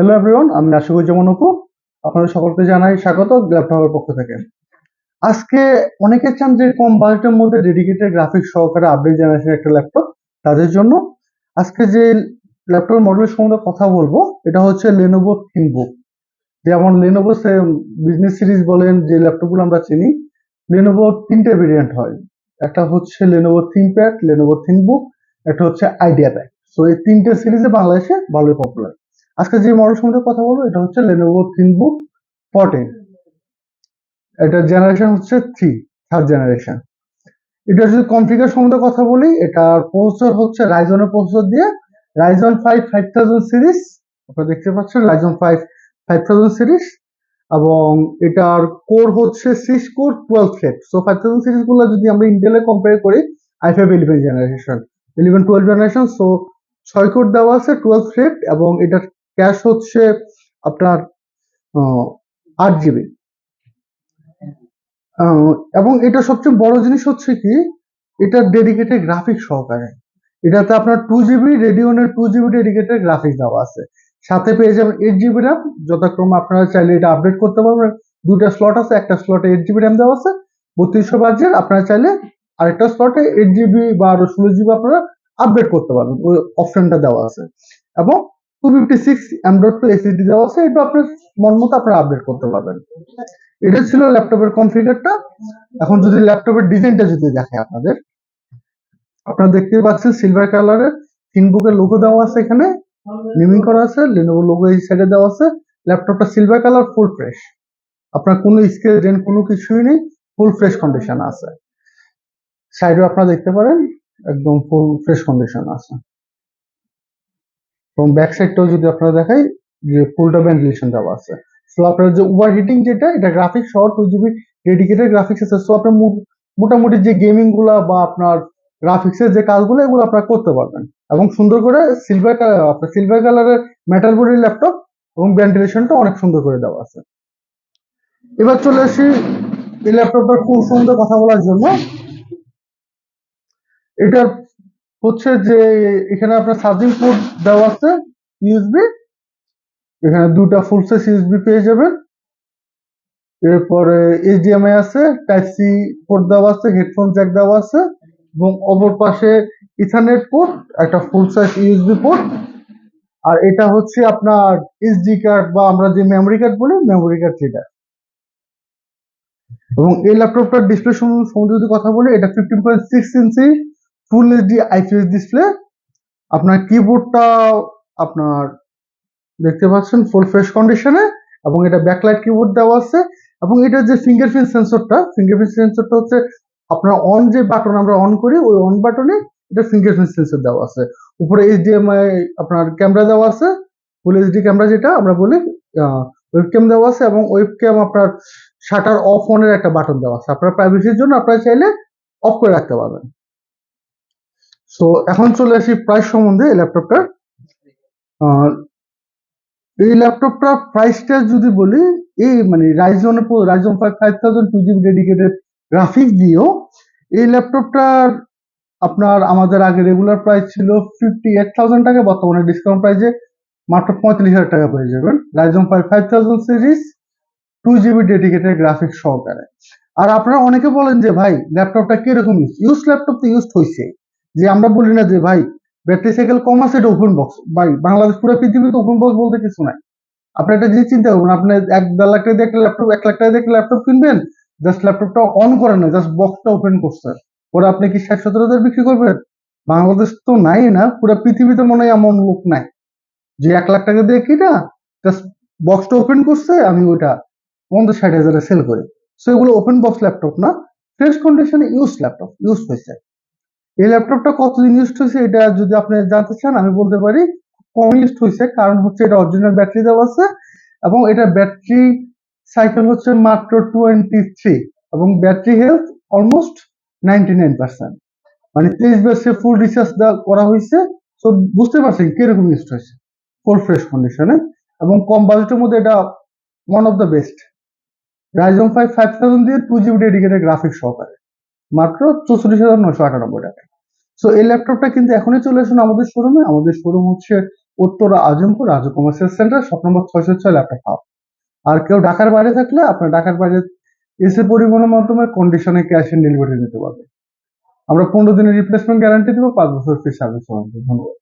Hello everyone আমি আশিকুজ্জামান অপু। আপনাদের সকলকে জানাই স্বাগত ল্যাপটপের পক্ষ থেকে। আজকে অনেকে চান যে কম বাজেটের মধ্যে ডেডিকেটেড গ্রাফিক্স সহকারে আপডেট জেনারেশন একটা ল্যাপটপ তাদের জন্য। আজকে যে ল্যাপটপের মডেলের সম্বন্ধে কথা বলব, এটা হচ্ছে লেনোভো থিনবুক যেমন লেনোভো বিজনেস সিরিজ বলেন, যে ল্যাপটপগুলো আমরা চিনি লেনোভো তিনটে ভেরিয়েন্ট হয়। একটা হচ্ছে লেনোভো থিনপ্যাড লেনোভো থিনবুক একটা হচ্ছে আইডিয়া প্যাড সো এই তিনটে সিরিজে বাংলাদেশে ভালোই পপুলার আজকে যে মডেল সম্বন্ধে কথা বলব, এটা হচ্ছে লেনোভো থিনবুক ফোরটিন এটা জেনারেশন হচ্ছে থ্রি থার্ড জেনারেশন এটা যদি কনফিগার সম্বন্ধে কথা বলি, এটার প্রসেসর হচ্ছে রাইজনের প্রসেসর দিয়ে Ryzen five five thousand series আপনারা দেখতে পাচ্ছেন Ryzen five five thousand series এবং এটার কোর হচ্ছে six core twelve thread so five thousand সিরিজগুলো যদি আমরা ইন্টেলে কম্পেয়ার করি I five eleven generation eleven twelve generation so ছয় কোর দেওয়া আছে টুয়েলভ থ্রেড এবং এটার ক্যাশ হচ্ছে আপনার আট জিবি এবং এটা সবচেয়ে বড় জিনিস হচ্ছে কি, এটা ডেডিকেটেড গ্রাফিক সহকারে। এটাতে আপনার টু জিবি রেডিওনের টু জিবি ডেডিকেটেড গ্রাফিক্স দেওয়া আছে। সাথে পেয়ে যাবেন এইট জিবি র্যাম যথাক্রমে আপনারা চাইলে এটা আপডেট করতে পারবেন। দুটা স্লট আছে, একটা স্লটে এইট জিবি র্যাম দেওয়া আছে। বত্রিশশো বাজেট আপনারা চাইলে আরেকটা স্লটে এইট জিবি বা আরও ষোলো জিবি আপনারা আপডেট করতে পারবেন, ওই অপশনটা দেওয়া আছে। এবং টু ফিফটি সিক্স আছে, এটা আপনার মন মতো আপডেট করতে পারবেন। এটা ছিল এখন যদি যদি দেখে আপনাদের, আপনারা পাচ্ছেন সিলভার লোগো দেওয়া আছে এখানে করা আছে লেনোভো লোগো এই দেওয়া আছে সিলভার কালার ফুল ফ্রেশ আপনার কোনো স্কেচ কোনো কিছুই নেই ফুল ফ্রেশ কন্ডিশন আছে। আপনারা দেখতে পারেন, একদম ফুল ফ্রেশ কন্ডিশন আছে। এবং ব্যাক সাইডটাও যদি আপনারা দেখাই, যে ফুলটা ভেন্টিলেশন দেওয়া আছে। সো আপনার যে ওভার হিটিং যেটা, এটা গ্রাফিক্স সহ টু জিবি ডেডিকেটেড গ্রাফিক্স আছে। সো আপনার মোটামুটি যে গেমিংগুলা বা আপনার গ্রাফিক্সের যে কাজগুলো, এগুলো আপনারা করতে পারবেন। এবং সুন্দর করে সিলভার আপনার সিলভার কালারের মেটাল বডির ল্যাপটপ এবং ভেন্টিলেশনটা অনেক সুন্দর করে দেওয়া আছে। এবার চলে আসি এই ল্যাপটপটার খুব সুন্দর কথা বলার জন্য। এটার হচ্ছে যে এখানে আপনার চার্জিং পোর্ট দেওয়া আছে ইউএসবি এখানে দুটা ফুল সাইজ ইউএসবি পেয়ে যাবেন। এরপরে এইচডিএমআই আছে টাইপ সি পোর্ট দেওয়া আছে হেডফোন জ্যাক দেওয়া আছে, এবং অপর পাশে ইথারনেট পোর্ট একটা ফুল সাইজ ইউএসবি পোর্ট আর এটা হচ্ছে আপনার এসডি কার্ড বা আমরা যে মেমোরি কার্ড বলি মেমোরি কার্ড যেটা। এবং এই ল্যাপটপটার ডিসপ্লে সম্বন্ধে যদি কথা বলি, এটা fifteen point six inch full HD IPS display আপনার কিবোর্ডটা আপনার দেখতে পাচ্ছেন ফুল ফ্রেশ কন্ডিশনে এবং এটা ব্যাকলাইট কিবোর্ড দেওয়া আছে, এবং এটা যে ফিঙ্গারপ্রিন্ট সেন্সরটা ফিঙ্গারপ্রিন্ট সেন্সরটা হচ্ছে আপনার অন যে বাটন আমরা অন করি, ওই অন বাটনে এটা ফিঙ্গারপ্রিন্ট সেন্সর দেওয়া আছে। উপরে এইচডিএমআই আপনার ক্যামেরা দেওয়া আছে ফুল এইচডি ক্যামেরা যেটা, আমরা বলি ওয়েবক্যাম দেওয়া আছে, এবং ওয়েবক্যাম আপনার শাটার অফ অনের একটা বাটন দেওয়া আছে। আপনার প্রাইভেসির জন্য আপনারা চাইলে অফ করে রাখতে পারবেন। সো এখন চলে আসি প্রাইস সম্বন্ধে এই ল্যাপটপটার এই ল্যাপটপটার প্রাইসটা যদি বলি, এই মানে Ryzen Ryzen five five thousand two GB dedicated graphics দিয়েও এই ল্যাপটপটার আপনার আমাদের আগে রেগুলার প্রাইস ছিল ফিফটি এইট থাউজেন্ড টাকা, বর্তমানে ডিসকাউন্ট প্রাইসে মাত্র পঁয়তাল্লিশ হাজার টাকা পেয়ে যাবেন। Ryzen five five thousand series two GB dedicated graphics সহকারে। আর আপনারা অনেকে বলেন যে, ভাই ল্যাপটপটা কীরকম ইউজ ইউজ ল্যাপটপ তো ইউজ হয়েছে যে আমরা বলি না যে, ভাই ব্যাটারি সাইকেল কম আছে, এটা ওপেন বক্স ভাই, বাংলাদেশ পুরো পৃথিবীতে ওপেন বক্স বলতে কিছু নাই। আপনি একটা জিনিস চিন্তা করুন, আপনি এক দেড় লাখ টাকা দিয়ে একটা ল্যাপটপ এক লাখ টাকা দিয়ে একটা ল্যাপটপ কিনবেন জাস্ট ল্যাপটপটা অন করেন না জাস্ট বক্সটা ওপেন করছে পরে আপনি কি ষাট সতেরো হাজার বিক্রি করবেন? বাংলাদেশ তো নাই না, পুরো পৃথিবীতে মনে হয় এমন লোক নাই। যে এক লাখ টাকা দিয়ে কিনা জাস্ট বক্সটা ওপেন করছে, আমি ওইটা পঞ্চাশ, ষাট হাজারে সেল করি। সো এগুলো ওপেন বক্স ল্যাপটপ না ফ্রেশ কন্ডিশনে ইউজ ল্যাপটপ ইউজ হয়েছে। এই ল্যাপটপটা কতদিন ইউজ হয়েছে এটা যদি আপনি জানতে চান, আমি বলতে পারি কম ইউজ হয়েছে, কারণ হচ্ছে এটা অরিজিনাল ব্যাটারি দেওয়া আছে এবং এটা ব্যাটারি সাইকেল হচ্ছে মাত্র টোয়েন্টি থ্রি এবং battery health almost ninety nine percent মানে তেইশ বছরে ফুল রিচার্জ দেওয়া করা হয়েছে তো বুঝতে পারছেন কীরকম ইউজ হয়েছে ফুল ফ্রেশ কন্ডিশনে এবং কম বাজেটের মধ্যে এটা one of the best Ryzen five five thousand দিয়ে টু জিবি ডেডিকেটেড গ্রাফিক্স সহকারে, মাত্র চৌচল্লিশ হাজার নশো আটানব্বই টাকা। সো এই ল্যাপটপটা কিন্তু এখনই চলে আসুন আমাদের শোরুমে আমাদের শোরুম হচ্ছে উত্তর Azampur Raju sales centre shop number ছয়শো ছয় ল্যাপটপ হাব আর কেউ ঢাকার বাইরে থাকলে আপনার ঢাকার বাইরে এসে পরিবহনের মাধ্যমে কন্ডিশনে ক্যাশ অন ডেলিভারি নিতে পারবে আমরা পনেরো দিনের রিপ্লেসমেন্ট গ্যারান্টি দেবো, পাঁচ বছর ফ্রি সার্ভিস ধন্যবাদ।